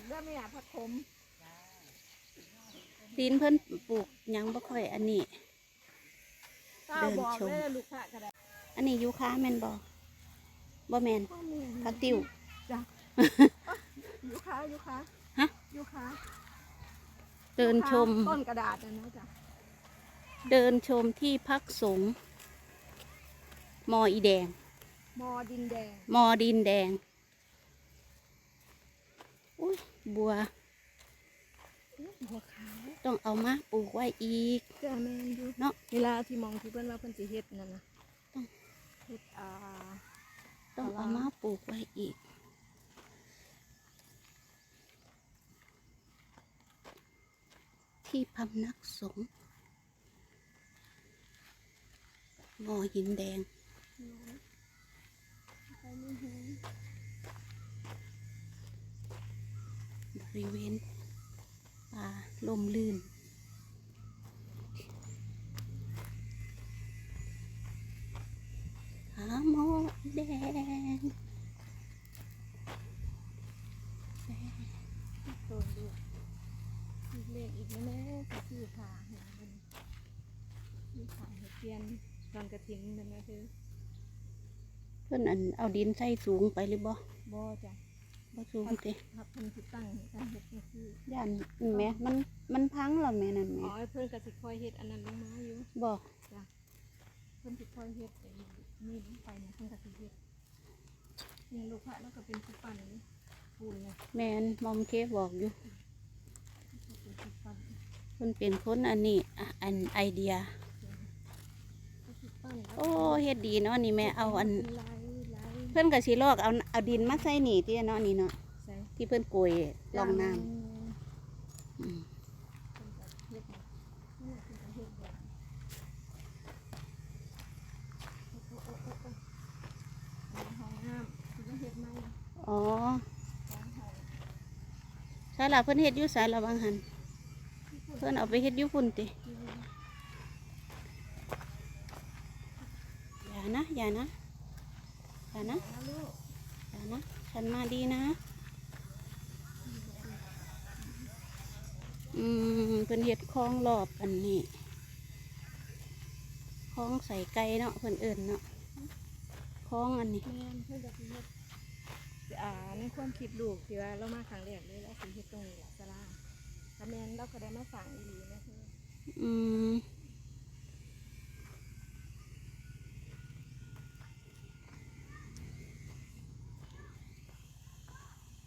มดินเพิ่นปลูกหยังบ่ค่อยอันนี้เต้าเดินบอกชมเลยลูกค้าก็ได้อันนี้ยูคาแม่นบ่บ่แม่นข้อมูลผักติ้วจ้ะยูคายูคาฮะ ยูคาเดินชม ต้นกระดาษนะนะจ๊ะเดินชมที่พักสงฆ์มออีแดง มอดินแดง มอดินแดงอุ้ย บัวบัวขาวต้องเอามาปลูกไว้อีกจ้ะแม่นอยู่เนาะเวลาที่มองที่เพิ่นว่าเพิ่นสิเฮ็ดนั่นนะต้องเฮ็ดอ่าต้องเอามาปลูกไว้อีก ที่พำนักสงฆ์มอหินแดง ไปไม่เห็น บ ริเวณป่าลมลื่น หาหมอแดงต้นดูอีกเลขอีกแล้วแม่ก็คือผ่าเห็นมันคือผ่าเห็ดเทียนตอนกระถิ่นนั่นนะคือเพื่อนอันเอาดินใส่สูงไปหรือบ่บ่จ้ะ บ่สูงติครับเพิ่นสิตั้งให้ตั้งเฮ็ดก็คือย่านแม่มันมันพังแล้วแม่นั่นแม่อ๋อเพิ่นก็สิคอยเฮ็ดอันนั้นลงมาอยู่บ่เพิ่นสิคอยเฮ็ดไอ้นี่ลงไปเนี่ยเพิ่นก็สิเฮ็ดเนี่ยลูกพระแล้วก็เป็นผู้ปั่นปูนเนี่ยแม่นมอมเคบอกอยู่เป็นผู้ปั่นเพิ่นเป็นคนอันนี้อะอันไอเดีย ก็สิปั่นแล้วโอ้เฮ็ดดีเนาะนี่แม่เอาอันลายลาย เพิ่นก็สิลอกเอาเอาดินมาใส่นี่ติเนาะนี่เนาะใส่ที่เพิ่นโกยรองน้ำอืมเพิ่นก็เฮ็ดเนี่ยนี่เพิ่นก็เฮ็ดแบบโอ้โอ้โอ้โอ้เอาห้องน้ำเพิ่นก็เฮ็ดใหม่อ๋อสองห้องใช่ละเพิ่นเฮ็ดอยู่ไสละบางหัน เพิ่นเอาไปเฮ็ดอยู่พุ่นติอย่านะ อย่านะ อย่านะนะลูกอย่านะ ฉันมาดีนะ อืมเพิ่นเฮ็ดคลองรอบอันนี้คลองใส่ไก่เนาะเพิ่นเอิ้นเนาะคลองอันนี้แม่นเพิ่นก็สิเฮ็ดอ่าในความคิดลูกที่ว่าเรามาครั้งแรกเลยแล้วสิเฮ็ดตรงนี้แหละศาลาถ้าแม่นเราก็ได้มาสั่งอีหลีนะคืออืม